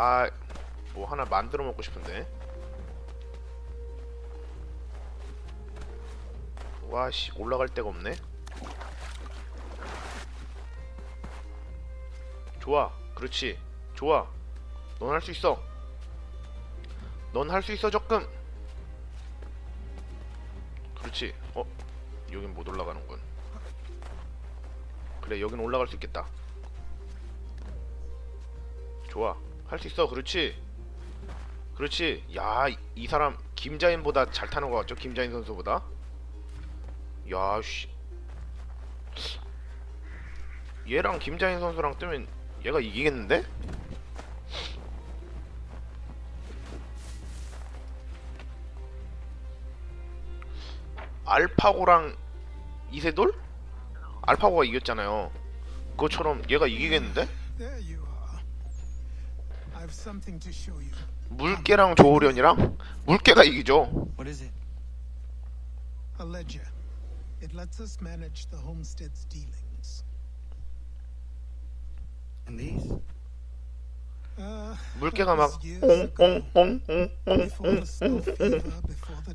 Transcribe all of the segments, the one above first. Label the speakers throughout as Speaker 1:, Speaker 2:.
Speaker 1: 아, 뭐 하나 만들어 먹고 싶은데. 와, 씨, 올라갈 데가 없네. 좋아, 그렇지, 좋아. 넌 할 수 있어. 넌 할 수 있어, 적금. 그렇지. 어, 여긴 못 올라가는군. 그래, 여긴 올라갈 수 있겠다. 좋아. 할 수 있어. 그렇지. 그렇지. 야, 이- 이 사람 김자인보다 잘 타는 것 같죠? 김자인 선수보다. 야, 씨. 얘랑 김자인 선수랑 뜨면 얘가 이기겠는데? 알파고랑 이세돌? 알파고가 이겼잖아요. 그것처럼 얘가 이기겠는데?
Speaker 2: There you are. I've something to show you.
Speaker 1: 물개랑 조우련이랑 물개가 이기죠.
Speaker 3: What is it?
Speaker 2: A ledger. It lets us manage the homestead's dealings.
Speaker 3: And these?
Speaker 2: Uh,
Speaker 1: 물개가 막 옹옹옹옹옹옹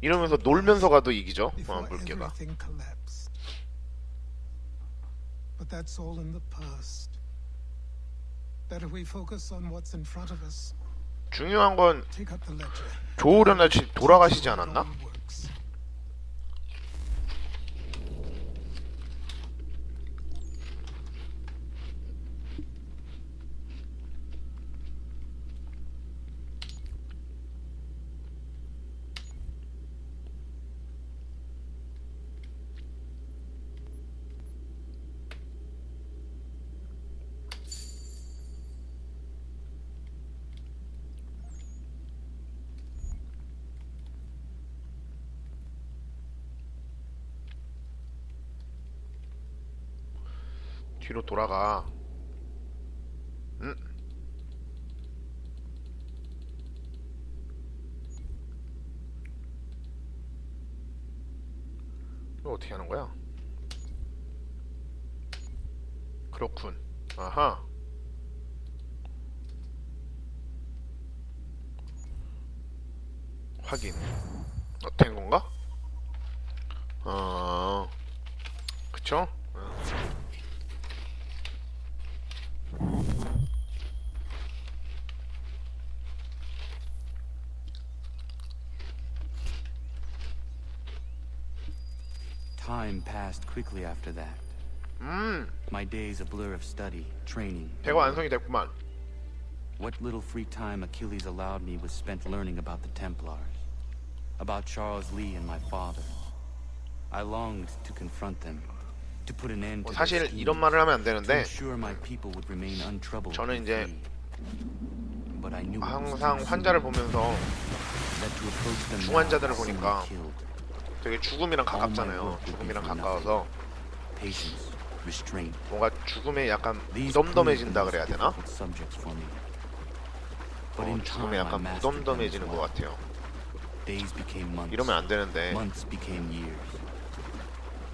Speaker 1: 이러면서 놀면서 가도 이기죠. 어,
Speaker 2: before
Speaker 1: 물개가.
Speaker 2: But that's all in the past. Better we focus on what's in front of us.
Speaker 1: 중요한 건 아저씨 돌아가시지 않았나?
Speaker 2: all works.
Speaker 1: 뒤로 돌아가. 응? 이거 어떻게 하는 거야? 그렇군. 아하. 확인. 어떻게 된 건가? 어. 그쵸?
Speaker 3: Time passed quickly after that.
Speaker 1: 음,
Speaker 3: My days a blur of study, training. and
Speaker 1: 배가 완성이 됐구만.
Speaker 3: What little free time Achilles allowed me was spent learning about the Templars, about Charles Lee and my father. I longed to confront them, to put an end
Speaker 1: 뭐
Speaker 3: to
Speaker 1: 사실
Speaker 3: their
Speaker 1: 이런
Speaker 3: schemes,
Speaker 1: 말을 하면 안
Speaker 3: to
Speaker 1: 되는데
Speaker 3: ensure my people would remain untroubled.
Speaker 1: 저는
Speaker 3: and
Speaker 1: 이제
Speaker 3: free. But I knew it was
Speaker 1: 항상
Speaker 3: too
Speaker 1: 환자를
Speaker 3: soon,
Speaker 1: 보면서
Speaker 3: that to approach them now
Speaker 1: 중환자들을
Speaker 3: was soon
Speaker 1: 보니까
Speaker 3: killed.
Speaker 1: 되게 죽음이랑 가깝잖아요. 죽음이랑 가까워서. 뭔가 죽음에 약간 무덤덤해진다 그래야 되나? 어, 죽음에 약간 무덤덤해지는 것. 같아요. 이러면 안 되는데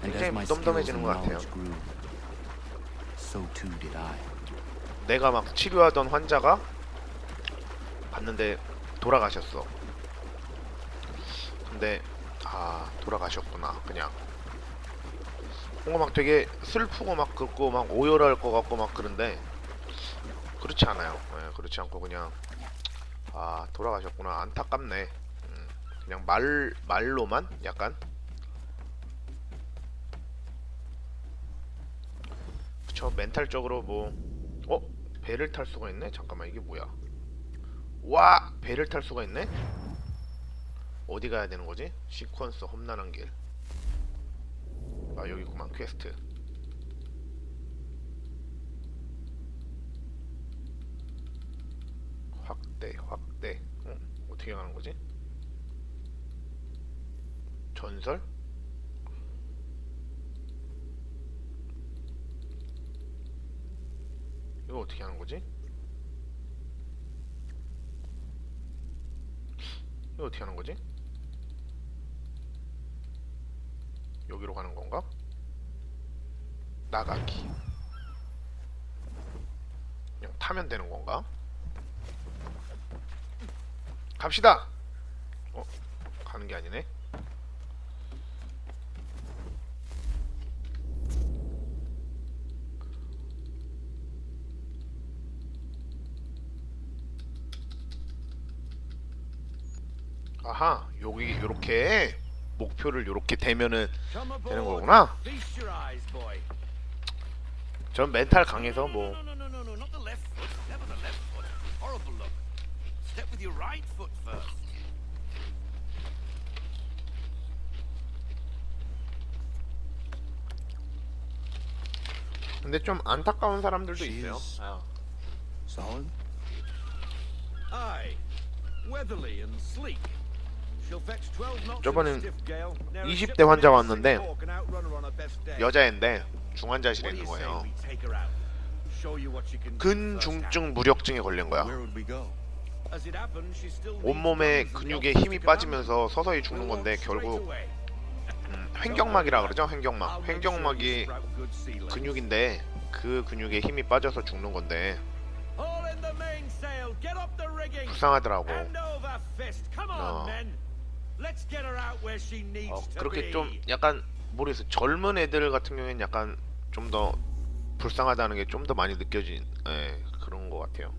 Speaker 1: 굉장히 무덤덤해지는 것 같아요. 내가 막 치료하던 환자가 봤는데 돌아가셨어. 근데 아 돌아가셨구나 그냥. 뭔가 막 되게 슬프고 막 그렇고 막 오열할 것 같고 막 그런데 그렇지 않아요. 예, 그렇지 않고 그냥 아 돌아가셨구나 안타깝네. 음, 그냥 말 말로만 약간 그쵸 멘탈적으로 뭐 어? 배를 탈 수가 있네? 잠깐만 이게 뭐야 와! 배를 탈 수가 있네? 어디 가야 되는 거지? 시퀀스 험난한 길. 아 여기 있구만 퀘스트. 확대 확대. 어, 어떻게 가는 거지? 전설? 이거 어떻게 하는 거지? 이거 어떻게 하는 거지? 여기로 가는 건가? 나가기. 그냥 타면 되는 건가? 갑시다. 어, 가는 게 아니네. 아하, 여기 요렇게 목표를 되면은
Speaker 4: Come aboard.
Speaker 1: 되는 거구나. 전 멘탈 강해서 뭐. 근데 좀 안타까운 사람들도 있어요. 아,
Speaker 5: Solid?
Speaker 4: Aye. Weatherly and sleek.
Speaker 1: 저번엔
Speaker 4: in a stiff gale. Ne'er a
Speaker 1: 20대
Speaker 4: ship
Speaker 1: 환자 왔는데. 여자인데 중환자실에 있는 거예요. 근중증 무력증에 걸린 거야. 온몸에 근육에 힘이 빠지면서. 서서히 죽는 건데 결국. 음, 횡격막이라 그러죠. 횡격막. 횡격막이. 근육인데 그 근육에 힘이 빠져서 죽는 건데. 불쌍하더라고. 어. 어, 그렇게. 좀 약간 모르겠어. 젊은 애들 같은 경우에는 약간 좀 더 불쌍하다는 게 좀 더 많이 느껴진 예, 그런 것 같아요.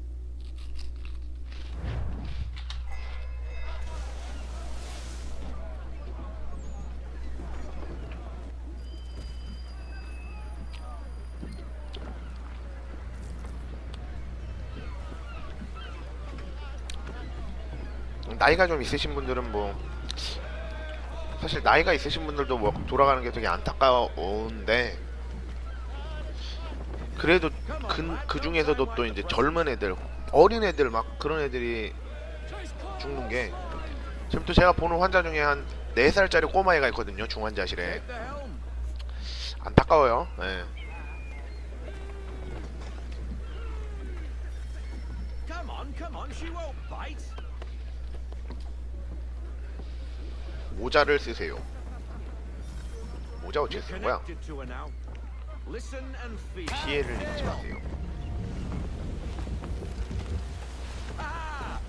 Speaker 1: 나이가 좀 있으신 분들은 뭐 사실 나이가 있으신 분들도 뭐 돌아가는 게 되게 안타까운데 그래도 그, 그 중에서도 또 이제 젊은 애들 어린 애들 막 그런 애들이 죽는 게 지금 또 제가 보는 환자 중에 한 4살짜리 꼬마애가 있거든요 중환자실에. 안타까워요
Speaker 4: bite.
Speaker 1: 모자를 쓰세요 모자 어떻게 쓰는 거야? 피해를 입지 마세요
Speaker 4: Ah!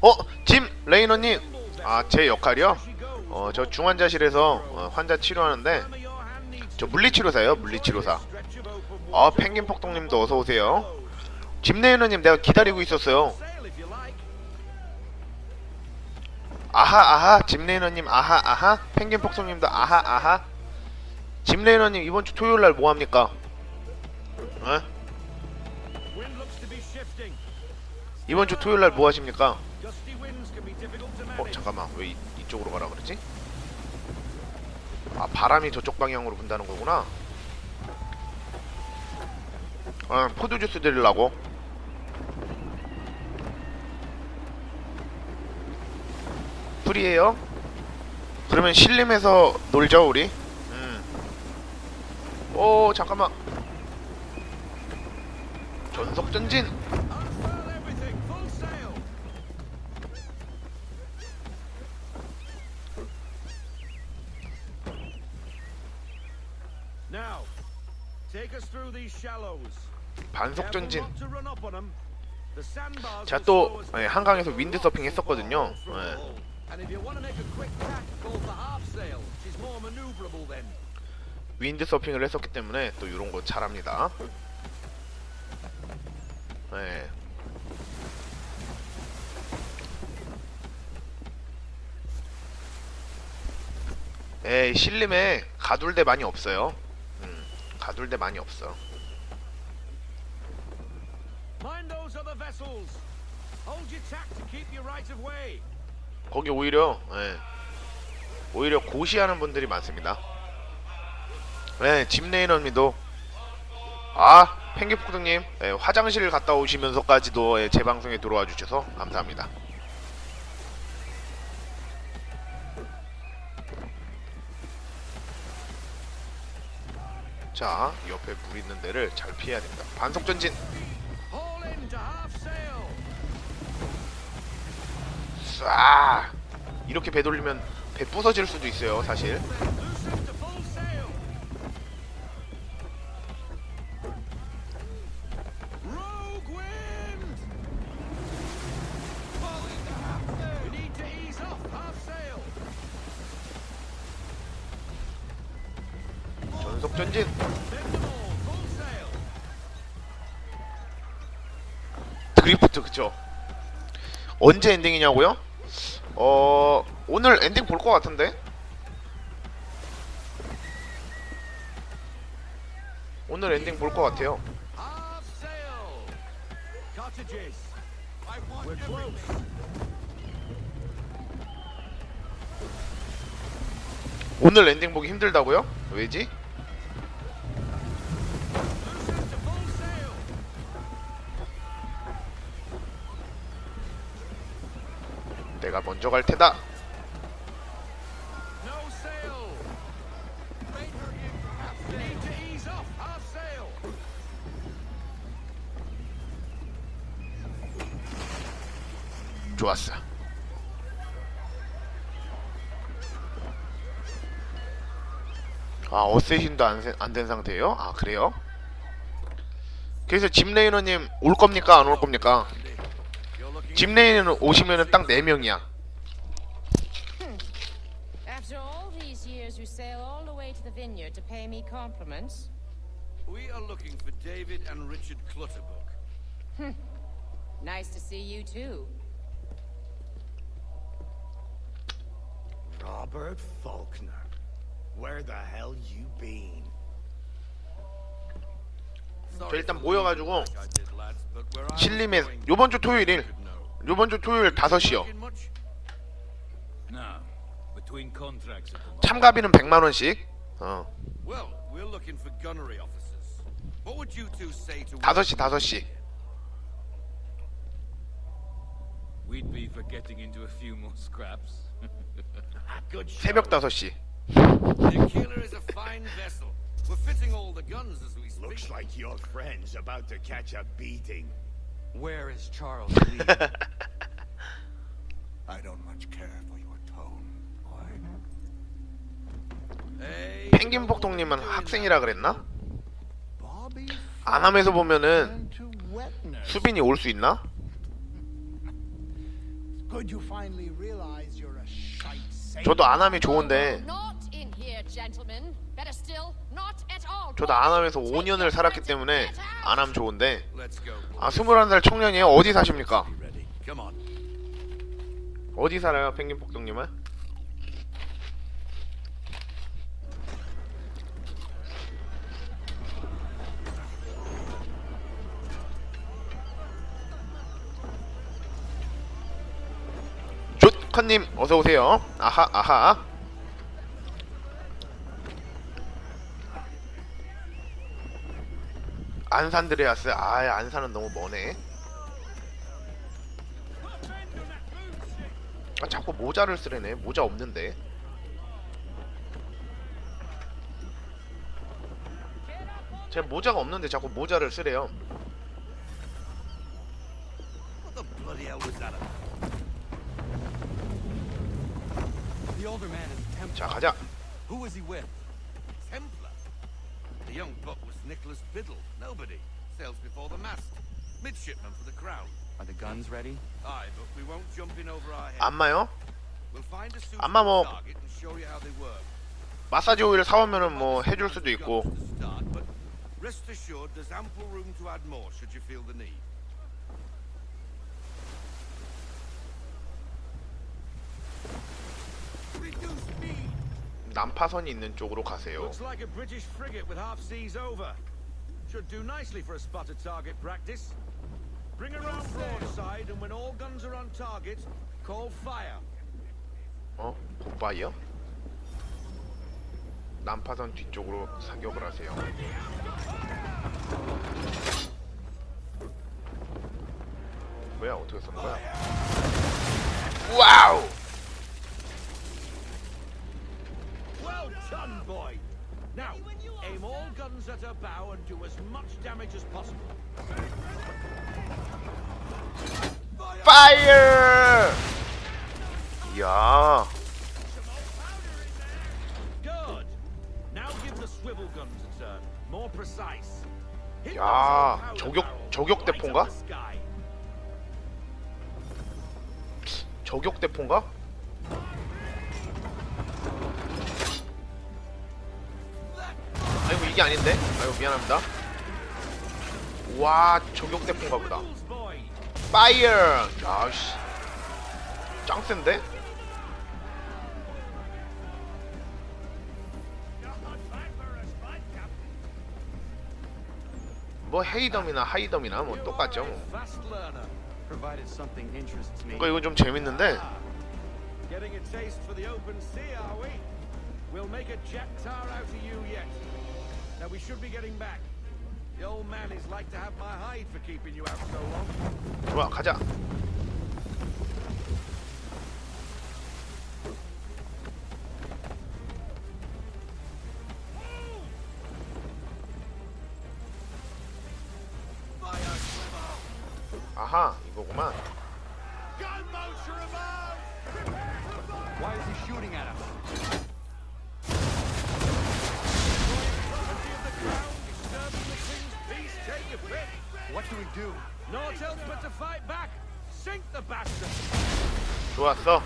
Speaker 1: 어? 짐 레이너님 아 제 역할이요? 어 저 중환자실에서 어, 환자 치료하는데 저 물리치료사예요 물리치료사 아 펭귄 폭동님도 어서 오세요 짐 레이너님 내가 기다리고 있었어요 아하 아하 짐 레이너님 아하 아하 펭귄 폭동님도 아하 아하 짐 레이너님 이번 주 토요일 날 뭐 합니까? 어? 이번 주 토요일 날 뭐 하십니까? 어 잠깐만 왜 이, 이쪽으로 가라 그러지? 아 바람이 저쪽 방향으로 분다는 거구나. 아 포도 주스 드리려고. 풀이에요? 그러면 신림에서 놀죠 우리? 음. 오 잠깐만. 전속 전진.
Speaker 4: Now, take us through these shallows.
Speaker 1: 반속 전진. 제가 또 예. 한강에서 윈드 서핑 했었거든요.
Speaker 4: All through
Speaker 1: 예.
Speaker 4: then.
Speaker 1: 윈드 서핑을 했었기 때문에 또 이런 거 잘합니다. 네. 에이 신림에 가둘대 많이 없어요. 음, 가둘대 많이 없어. 거기 오히려 예, 오히려 고시하는 분들이 많습니다. 네, 짐레이너님도 아 펭귄포크님 예, 화장실 갔다 오시면서까지도 예, 제 방송에 들어와 주셔서 감사합니다. 자 옆에 물 있는 데를 잘 피해야 됩니다. 반속 전진. 쏴 이렇게 배 돌리면 배 부서질 수도 있어요 사실 언제 엔딩이냐고요? 어 오늘 엔딩 볼 것 같은데? 오늘 엔딩 볼 것 같아요. 오늘 엔딩 보기 힘들다고요? 왜지? 내가 먼저 갈 테다. 좋았어. 아 어쌔신도 안된 상태예요? 아 그래요? 그래서 짐 레이너님 올 겁니까 안 올 겁니까?
Speaker 4: You're looking
Speaker 1: 짐레이너 오시면은 딱 4명이야
Speaker 5: After all these years, you sail all the way to the vineyard to pay me compliments?
Speaker 4: We are looking for David and Richard Clutterbuck.
Speaker 5: Nice to see you too.
Speaker 6: Robert Faulkner. Where the hell you been?
Speaker 1: 저 일단 모여가지고 신림에
Speaker 4: going,
Speaker 1: 요번 주
Speaker 4: know.
Speaker 1: 요번 주 토요일 5시요
Speaker 4: Working much?
Speaker 7: No. Between contracts at the moment.
Speaker 1: 참가비는 100만원씩 어
Speaker 4: Well, we're looking for gunnery officers. What would you two say to
Speaker 1: 5시 5시
Speaker 7: We'd be for getting into a few more scraps.
Speaker 6: Good
Speaker 1: 새벽 5시
Speaker 4: The killer is a fine vessel. We're fitting all the guns as we speak.
Speaker 6: Looks like your friend's about to catch a beating.
Speaker 3: Where is Charles Lee?
Speaker 6: I don't much care for your
Speaker 1: 펭귄 복동님은 학생이라 그랬나? 안함에서 보면은. 수빈이 올 수 있나?
Speaker 6: Good you finally realize you're a shite sailor.
Speaker 1: 저도 안함이 좋은데
Speaker 5: Not in here, gentlemen. Better still, not at all.
Speaker 1: 저도 안함에서 5년을 살았기 때문에 안함 좋은데. 아 21살 청년이에요? 어디 사십니까? 어디 살아요 펭귄 복동님은? 조커님 어서 오세요. 아하 아하. 안산 드레아스 아 안산은 너무 머네. 아 자꾸 모자를 쓰래네. 모자 없는데. 제 모자가 없는데 자꾸 모자를 쓰래요. 자 가자.
Speaker 3: Who was he with?
Speaker 4: Templar. The young buck was Nicholas Biddle. Nobody. Sails before the mast. Midshipman for the crown.
Speaker 3: Are the guns ready?
Speaker 4: Aye, but we won't jump in over our heads.
Speaker 1: 안마요?
Speaker 4: We'll find a
Speaker 1: 안마 뭐-
Speaker 4: suitable target and show you how they work.
Speaker 1: 마사지 오일 사오면은 뭐 해줄 수도 있고.
Speaker 4: Rest assured there's ample room to add more should you feel the need.
Speaker 1: 난파선이 있는 쪽으로 가세요. 어? 굿바이요? 난파선 뒤쪽으로 사격을 하세요. 뭐야 어떻게 쏜 거야? 와우!
Speaker 4: Well done, boy. Now, aim all guns at her bow and do as much damage as possible.
Speaker 1: 파이어! 이야,
Speaker 4: Good. Now give the swivel guns a turn. More precise. Hit
Speaker 1: 야,
Speaker 4: those old powder
Speaker 1: 저격-
Speaker 4: barrels
Speaker 1: 저격
Speaker 4: right
Speaker 1: 대포인가?
Speaker 4: up the sky.
Speaker 1: 저격 대포인가? 이게 아닌데? 아유 미안합니다. 와 저격대포인가 보다. 파이어! 야씨 짱 센데? 뭐 헤이덤이나 하이덤이나 뭐 똑같죠 뭐. 그러니까 이거 좀 재밌는데?
Speaker 4: We'll make a jet tar out of you yet. Now we should be getting back. The old man is like to have my hide for keeping you out so long.
Speaker 1: 좋아 가자 아하 이거구만
Speaker 4: Gunboats are above!
Speaker 3: Why is he shooting at us?
Speaker 4: Take your pick.
Speaker 3: What do we do?
Speaker 4: Naught else but to fight back. Sink the bastard!
Speaker 1: 좋았어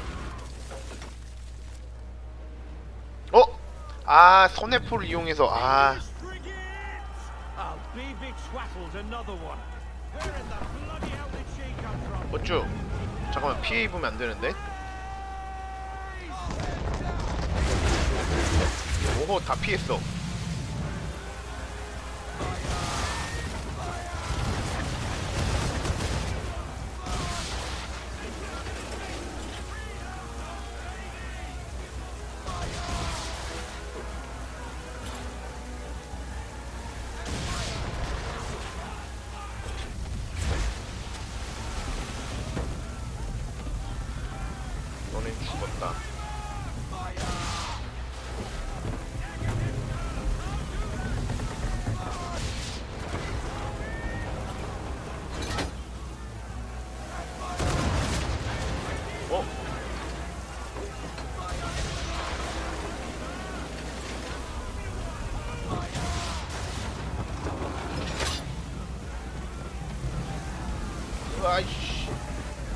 Speaker 1: 어? 아 손해포를 이용해서 아!
Speaker 4: I'll be big swaffled another one. Where in the bloody hell did she come from?
Speaker 1: 어쭈 잠깐만 피해 입으면 안 되는데 오호 다 피했어 너넨 죽었다